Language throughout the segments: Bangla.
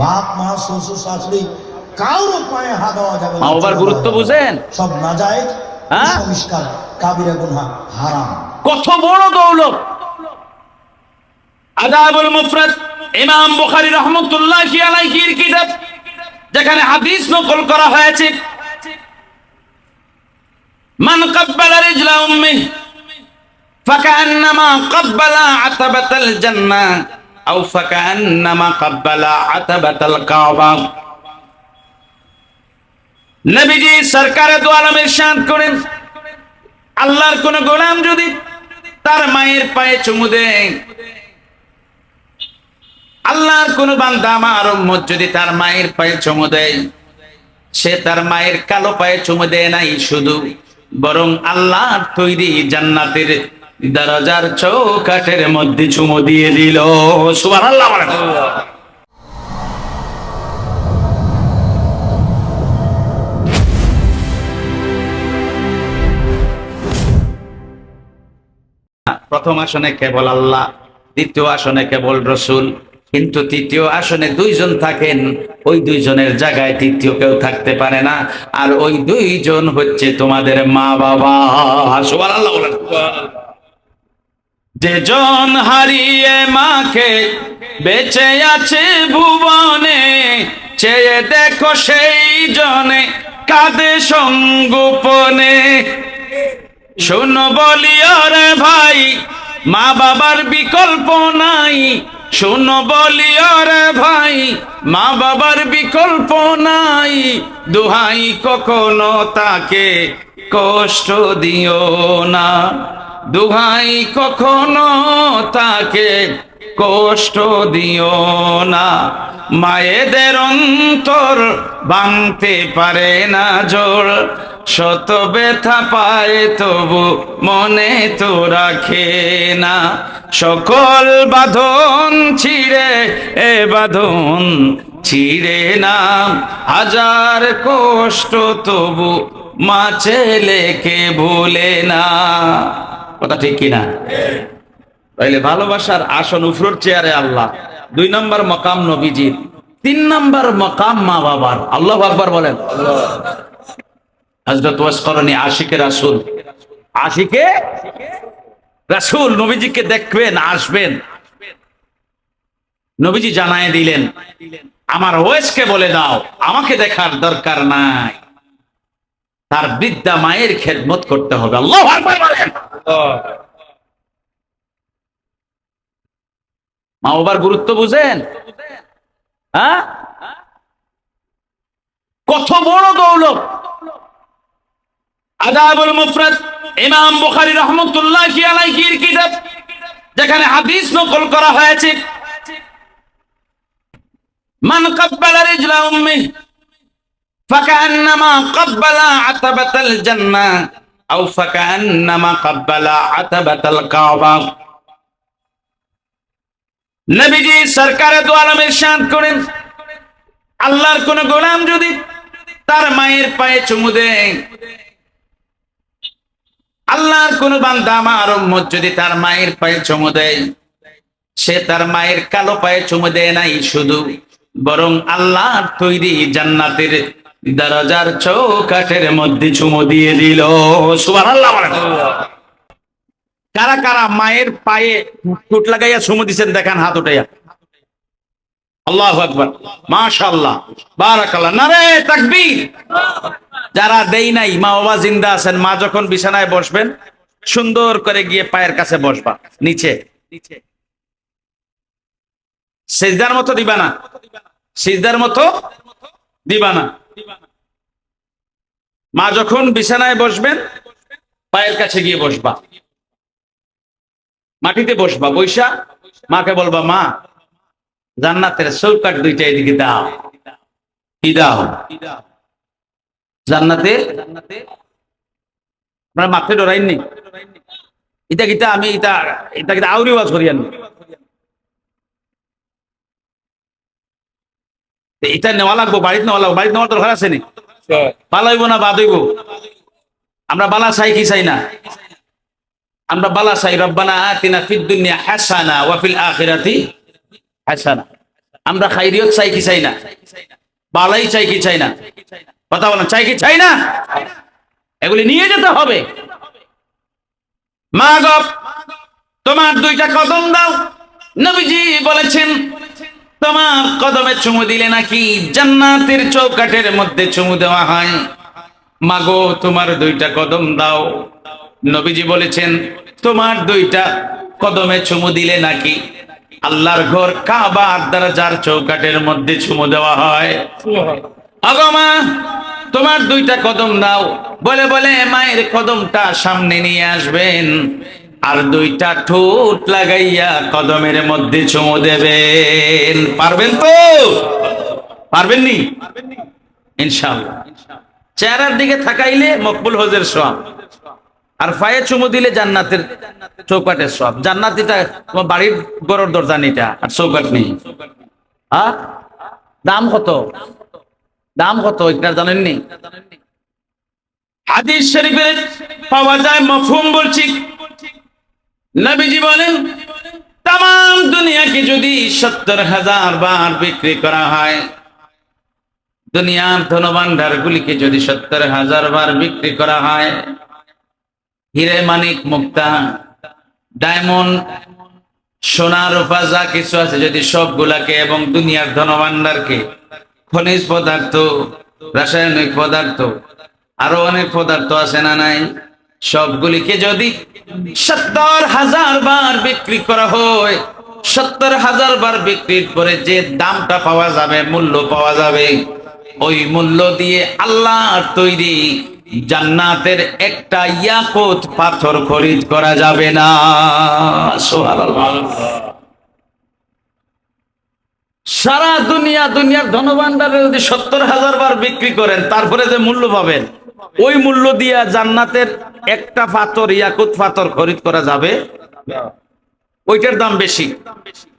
বাপ মা শ্বশুর শাশুড়ি কারোর পায়ে দেওয়া যাবে বাবার গুরুত্ব বুঝেন? সব না যায় হ্যাঁ? সংস্কার কাবিরা গুনহা হারাম। কত বড় দৌলত। আদাবুল মুফরাদ ইমাম বুখারী আলাইহির কিতাব যেখানে হাদিস নকল করা হয়েছে। মান কাব্বালা রিজলা উম্মি ফাকান্নামা কাব্বালা আতাবাতাল জান্নাহ। আল্লাহর কোন গোলাম যদি তার মায়ের পায়ে চুমু দেয়, আল্লাহর কোন বান্দা আমার উম্মত যদি তার মায়ের পায়ে চুমু দেয়, সে তার মায়ের কালো পায়ে চুমু দেয় নাই শুধু, বরং আল্লাহ তৈরি জান্নাতের দরজার চৌকাঠের মধ্যে চুমু দিয়ে দিল বলেন। প্রথম আসনে কেবল আল্লাহ, দ্বিতীয় আসনে কেবল রসুল কিন্তু তৃতীয় আসনে দুইজন থাকেন, ওই দুইজনের জায়গায় তৃতীয় কেউ থাকতে পারে না আর ওই দুইজন হচ্ছে তোমাদের মা বাবা সুবহানাল্লাহ। যে জন হারিয়ে মাকে বেঁচে আছে ভুবনে, চেয়ে দেখো সেই জনে কাঁদে সঙ্গোপনে। শোনো বলি রে ভাই, মা বাবার বিকল্প নাই। শোনো বলি রে ভাই, মা বাবার বিকল্প নাই। দুহাই কখনো তাকে কষ্ট দিও না। দুহাই কখনো তাকে কষ্ট দিও না। মায়েদের অন্তর ভাঙতে পারে না জোর। শত ব্যথা পায় তবু মনে তো রাখে না। সকল বাঁধন ছিঁড়ে, এ বাঁধন ছিঁড়ে না। হাজার কষ্ট তবু মা ছেলেকে ভুলে না। কথা ঠিক কিনা? তাইলে ভালোবাসার আসন উফরোর চেয়ারে আল্লাহ। দুই নম্বর মকাম নবীজির, তিন নম্বর মকাম মা বাবার। আল্লাহ আকবার বলেন। হজরত ওয়াসকরণী আশিকে রাসুল। আশিকে? রাসুল, নবীজিকে দেখবেন, আসবেন। নবীজি জানায় দিলেন, আমার ওয়েসকে বলে দাও, আমাকে দেখার দরকার নাই। তার বৃদ্ধা মায়ের খেদমত করতে হবে। আল্লাহ মা বাবার গুরুত্ব বুঝেন? হ্যাঁ? কত বড় দৌলত। আদাবুল মুফরাদ ইমাম বুখারী রহমাতুল্লাহি আলাইহির কিতাব, যেখানে হাদিস নকল করা হয়েছে। মান কাব্বালা রিজলা উম্মি فكأنما قبل عتبة الجنة أو فكأنما قبل عتبة الكعبة নবীজি সরকারে দু আলমের শান্ত করেন আল্লাহর কোন গোলাম যদি তার মায়ের পায়ে চুমু দেয় আল্লাহর কোন বান্দা আমার উম্মত যদি তার মায়ের পায়ে চুমু দেয় সে তার মায়ের কালো পায়ে চুমু দেয় নাই শুধু বরং আল্লাহর তৈরি জান্নাতের দরজার চৌকাঠের মধ্যে চুমু দিয়ে দিল। কারা কারা মায়ের পায়ে টুট লাগাইয়া চুমু দিচ্ছেন দেখান, হাত উঠাইয়া। আল্লাহ আকবার। মাশাআল্লাহ। বারাকাল্লাহ। নারে তাকবীর। যারা দেই নাই মা বাবা জিন্দা আছেন, মা যখন বিছানায় বসবেন, সুন্দর করে গিয়ে পায়ের কাছে বসবা, নিচে। সেজদার মতো দিবা না। সিজদার মতো দিবা না। মা যখন বিছানায় বসবেন, পায়ের কাছে গিয়ে বসবা। মাটিতে বসবা, বৈশা মাকে বলবা, মা, জান্নাতের চৌকাট দুইটা এদিকে দাও। কি দাও? জান্নাতে? আপনার মাথে ডরাইননি এটা কিতা আমি এটা এটা কিতা আউরি ওয়াজ করি আনি এটা নেওয়া লাগবো বাড়িতে নেওয়া লাগবো বাড়িতে নেওয়ার দরকার আছে নি? পালাইব না বাদ হইব? আমরা বালা চাই কি চাই না? আমরা বালা চাই রব্বানা আতিনা ফিদ দুনিয়া হাসানা ওয়া ফিল আখিরাতি হাসানা। আমরা খাইরিয়ত চাই কি চাই না? বালাই চাই কি চাই না? কথা বলেন চাই কি চাই না? এগুলি নিয়ে যেতে হবে। মা গো তোমার দুইটা কদম দাও। নবীজি বলেছেন তোমার কদমে চুমু দিলে নাকি জান্নাতের চৌকাঠের মধ্যে চুমু দেওয়া হয়? মাগো, তোমার দুইটা কদম দাও। নবীজি বলেছেন, তোমার দুইটা কদমে চুমু দিলে নাকি আল্লাহর ঘর কাবা দ্বারা যার চৌকাঠের মধ্যে চুমু দেওয়া হয়? আগমা তোমার দুইটা কদম দাও। বলে বলে মায়ের কদমটা সামনে নিয়ে আসবেন। আর দুইটা ঠোঁট লাগাইয়া কদমের মধ্যে চুমু দেবেন। পারবেন তো? পারবেন নি ইনশাআল্লাহ। চেহারার দিকে থাকাইলে মকবুল হজের সব আর পায়ে চুমু দিলে জান্নাতের চৌকাটের সব জান্নাতিটা তোমার বাড়ির গরর দরজা নিটা আর চৌকাট নেই। হ্যাঁ দাম কত? দাম কত? এটা জানেননি? হাদিস শরীফের পাওয়া যায়, মফহুম বলছি। নবীজি বলেন তাম দুনিয়াকে যদি সত্তর হাজার বার বিক্রি করা হয়, দুনিয়ার ধনভাণ্ডার গুলিকে যদি সত্তর হাজার বার বিক্রি করা হয়, হিরে মানিক, মুক্তা, ডায়মন্ড, সোনা, রূপা, যা কিছু আছে, যদি সবগুলাকে এবং দুনিয়ার ধনভাণ্ডারকে, খনিজ পদার্থ, রাসায়নিক পদার্থ আরও অনেক পদার্থ আছে না নাই? সবগুলিকে যদি সত্তর হাজার বার বিক্রি করা হয়, সত্তর হাজার বার বিক্রির পরে যে দামটা পাওয়া যাবে, মূল্য পাওয়া যাবে, ওই মূল্য দিয়ে আল্লাহর তৈরি জান্নাতের একটা ইয়াকুত পাথর খরিদ করা যাবে না। সারা দুনিয়া, দুনিয়ার ধনভাণ্ডারে যদি সত্তর হাজার বার বিক্রি করেন, তারপরে যে মূল্য পাবেন ওই মূল্য দিয়া জান্নাতের একটা পাথর ইয়াকুত পাথর খরিদ করা যাবে? ওইটার দাম বেশি।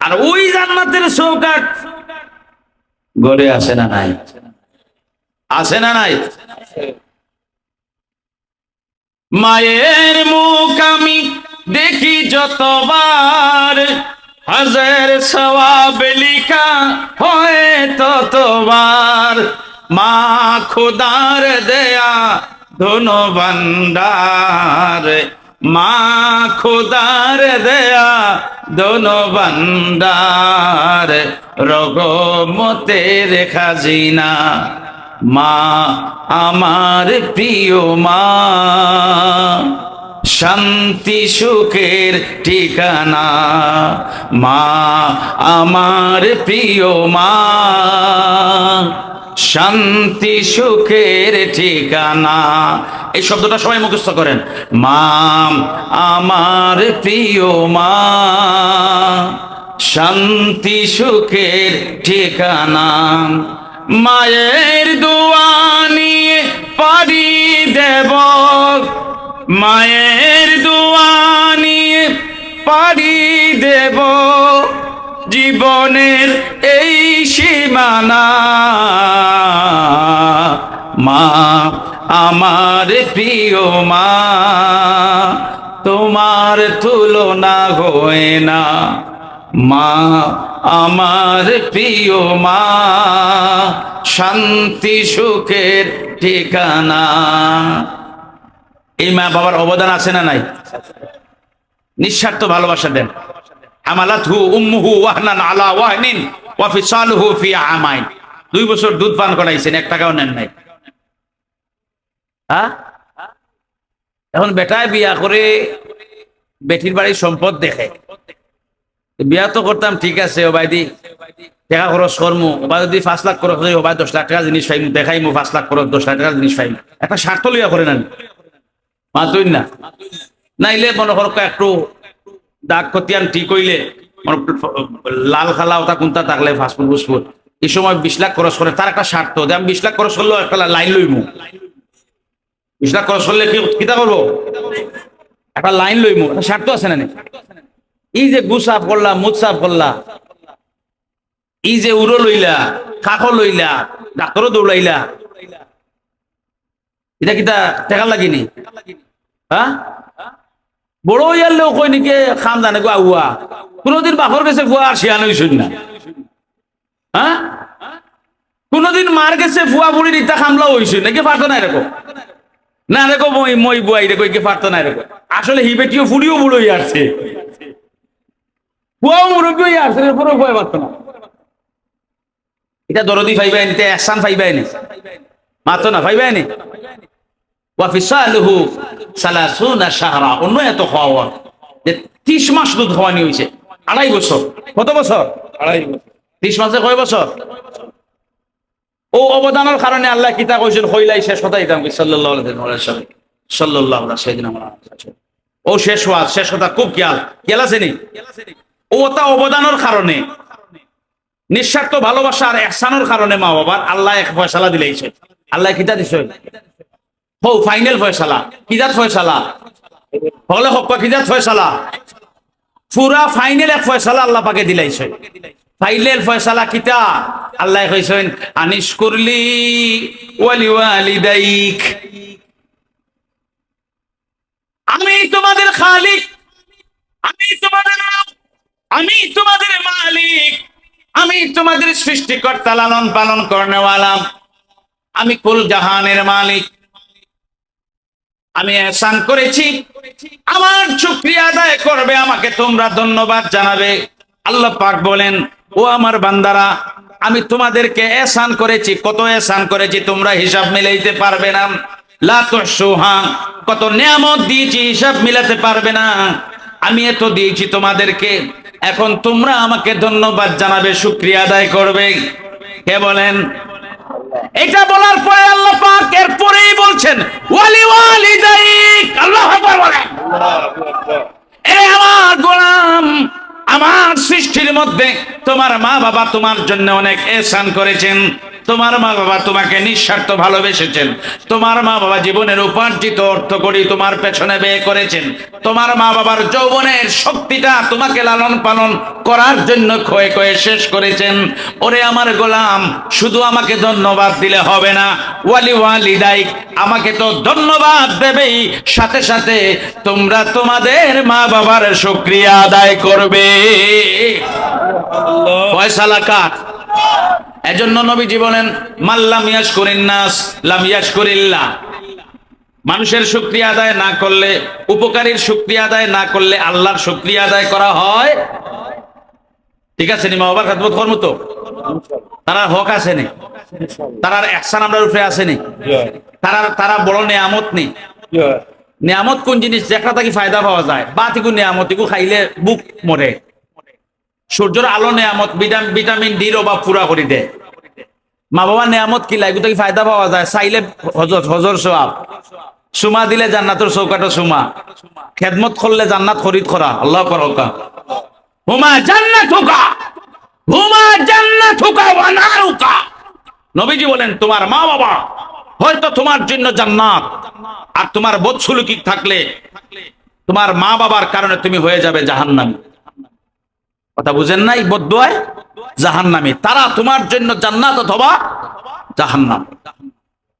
আর ওই জান্নাতের চৌকাট গড়ে আসে না নাই? আসে না নাই? মায়ের মুখ আমি দেখি যতবার, হাজার সওয়াব লিখা হয় ততবার। মা খুদার দেয়া ধনু ভান্ডার। মা খুদার দেয়া ধনু ভান্ডার। রগমতের খাজিনা। মা, আমার প্রিয় মা, শান্তি সুখের ঠিকানা। মা, আমার প্রিয় মা। শান্তি সুখের ঠিকানা। এই শব্দটা সবাই মুখস্থ করেন। মা আমার প্রিয় মা, শান্তি সুখের ঠিকানা। মায়ের দোয়া নিয়ে পারি দেব মায়ের দোয়া নিয়ে পারি দেব জীবনের সীমানা। মা, আমার প্রিয় মা, তোমার তুলনা হয় না। মা, আমার প্রিয় মা, শান্তি সুখের ঠিকানা। এই মা বাবার অবদান আছে না নাই? নিঃস্বার্থ ভালোবাসা দেন। হামালাতহু উম্মুহু ওয়াহনান আলা ওয়াহনিন। ওয়া ফিসালুহু ফি আমাইন। দুই বছর দুধ পান করাইছেন, এক টাকাও নেন নাই। হ্যাঁ? এখন বেটায় বিয়া করে বেটির বাড়ির সম্পদ দেখে। বিয়া তো করতাম, ঠিক আছে, ও বাইদি টাকা খরচ করমু। ওবা যদি পাঁচ লাখ খরচ হয় ওবা দশ লাখ টাকা জিনিস পাইমু, দেখাইমু, পাঁচ লাখ খরচ, দশ লাখ টাকা জিনিস পাইমু। একটা স্বার্থ লইয়া করে নেন। মাতুই না? নাইলে মনে করো একটু দাগ খতিয়ান ঠিক হইলে লাল খালা ওটা কোনটা থাকলে ফাস্টফুড ফুসফুড এই সময় বিশ লাখ খরচ করে, তার একটা স্বার্থ যে আমি বিশ লাখ খরচ করলেও একটা লাইন লইমু। বিশ লাখ খরচ করলে কি করব? একটা লাইন লইমু। একটা স্বার্থ আছে না? এই যে গু সাফ করলা মুখ সাফ করলা, এই যে উড়ো লইলা, কাক লইলা, ডাক্তারও দৌড়াইলা, এটা কিতা টেকা লাগিনি হ্যাঁ বড় ইয়ারলেও কই নাকি খাম জানে গো আগুয়া কোনোদিন বাপর কাছে গুয়া আর শিয়ান হইছুন না। হ্যাঁ কোনদিন মার গেছে ফুয়া বুড়ির ইটা খামলা হইছে নাকি পারতো না এরকম না রেখো মই মই বুয়াই রেখো কে পারতো না এরকম আসলে হি বেটিও ফুড়িও বুড়ো হয়ে ফুয়াও মুরব্বী হয়ে আসছে পুরো ভয় পারতো না এটা দরদি ফাইবাই নিতে এহসান ফাইবাই নি? মাতো না ফাইবাই নি? ওয়াফিসালুহু সালাসুনা শাহরা অন্য এত খাওয়া। যে ত্রিশ মাস দুধ খাওয়ানি হয়েছে আড়াই বছর। কত বছর? আড়াই বছর। ত্রিশ মাসে কয় বছর? ও অবদানের কারণে আল্লাহ কিতা কইছেন? হইলাই শেষ কথা সাল্লাল্লাহু আলাইহি ওয়াসাল্লাম সাল্লাল্লাহু আলাইহি ও শেষ হওয়া শেষ কথা খুব খেয়াল। খেয়াল আছে নি? ও তা অবদানের কারণে। নিঃস্বার্থ ভালোবাসা আর এহসানের কারণে মা বাবার আল্লাহ এক ফয়সালা দিলেইছে আল্লাহ কিতা দিছে? হো ফাইনাল ফয়সালা কিজাত ফয়সালা হলে হক কিজাত ফয়সালা পুরা ফাইনাল এক ফয়সালা আল্লাহ পাকে দিলাইছে ফাইনাল ফয়সালা কিতা? আল্লাহ কইছেন, আনিস করলি ওয়ালি ওয়ালিদাইক। আমি তোমাদের খালিক, আমি তোমাদের আমি তোমাদের মালিক, আমি তোমাদের সৃষ্টিকর্তা লালন পালন করনেওয়ালা। আমি কুল জাহানের মালিক। আমি এহসান করেছি। আমার শুক্রিয়া আদায় করবে আমাকে, তোমরা ধন্যবাদ জানাবে। আল্লাহ পাক বলেন, ও আমার বান্দারা, আমি তোমাদেরকে এহসান করেছি। কত এহসান করেছি তোমরা হিসাব মিলাইতে পারবে না। কত নিয়ামত দিয়েছি হিসাব মিলাতে পারবে না। আমি এত দিয়েছি তোমাদেরকে, এখন তোমরা আমাকে ধন্যবাদ জানাবে, শুক্রিয়া আদায় করবে। কে বলেন? এটা বলার পরে আল্লাহ পাক এর পরেই বলছেন ওয়ালি ওয়ালিদাইক আল্লাহ আকবার বলেন এ আমার গোলাম আমার সৃষ্টির মধ্যে তোমার মা বাবা তোমার জন্য অনেক এসান করেছেন। তোমার মা বাবা তোমাকে নিঃস্বার্থ ভালোবেসেছেন। তোমার মা বাবা জীবনের উপার্জিত অর্থ করি তোমার পেছনে ব্যয় করেছেন। তোমার মা বাবার যৌবনের শক্তিটা তোমাকে লালন পালন করার জন্য ক্ষয়ে ক্ষয়ে শেষ করেছেন। ওরে আমার গোলাম, শুধু আমাকে ধন্যবাদ দিলে হবে না। ওয়ালি ওয়ালি দাইক আমাকে তো ধন্যবাদ দেবেই। সাথে সাথে তোমরা তোমাদের মা বাবার শুক্রিয়া আদায় করবে। ফয়সালা কার? এজন্য নবীজি বলেন মাল্লাম ইয়াস করিন নাস, লাম ইয়াস করিল্লা মানুষের শুক্রিয়া আদায় না করলে, উপকারীর শুক্রিয়া আদায় না করলে আল্লাহর শুক্রিয়া আদায় করা হয়? ঠিক আছে নি, মা বাবার খাদমত কর্ম তো? তারা হক আছে নি? তারার একসান আমরা উপরে আছে নি? তারা তারা বড় নিয়ামত নেই নিয়ামত কোন জিনিস? দেখা থাকি ফায়দা পাওয়া যায়। বা তিকু নিয়ামত খাইলে বুক মরে। সূর্যের আলো নিয়ামত ভিটামিন ডির অভাব পুরা করে দেয় মা বাবা নিয়ামত কি লাগে? কি ফায়দা পাওয়া যায়? চাইলে হজর হজর সোয়াব সুমা দিলে জান্নাতর চৌকাটো সুমা। খেদমত করলে জান্নাত খরিদ করা আল্লাহ পরকা হুমা জান্নাত হুকা হুমা জান্নাত হুকা ওয়া নারুকা নবীজি বলেন তোমার মা বাবা হয়তো তোমার জন্য জান্নাত। আর তোমার বৎসুলুকি থাকলে তোমার মা বাবার কারণে তুমি হয়ে যাবে জাহান্নামী। কথা বুঝেন নাই? বদুয়ায় জাহান্নামী। তারা তোমার জন্য জান্নাত অথবা জাহান্নাম।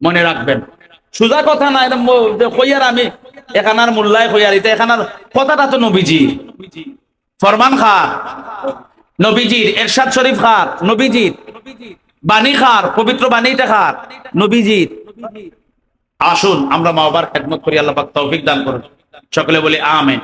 মনে রাখবেন। সোজা কথা না কইয়ার আমি, এখানার মোল্লায় কইয়ার এটা এখানার কথাটা তো নবীজি ফরমান খার, নবীজির, এরশাদ শরীফ খার, নবীজির। বাণী খার, পবিত্র বাণীটা খার, নবীজির। আসুন, আমরা মা বাবার খেদমত করি, আল্লাহ তৌফিক দান করুন। সকলে বলি, আমেন।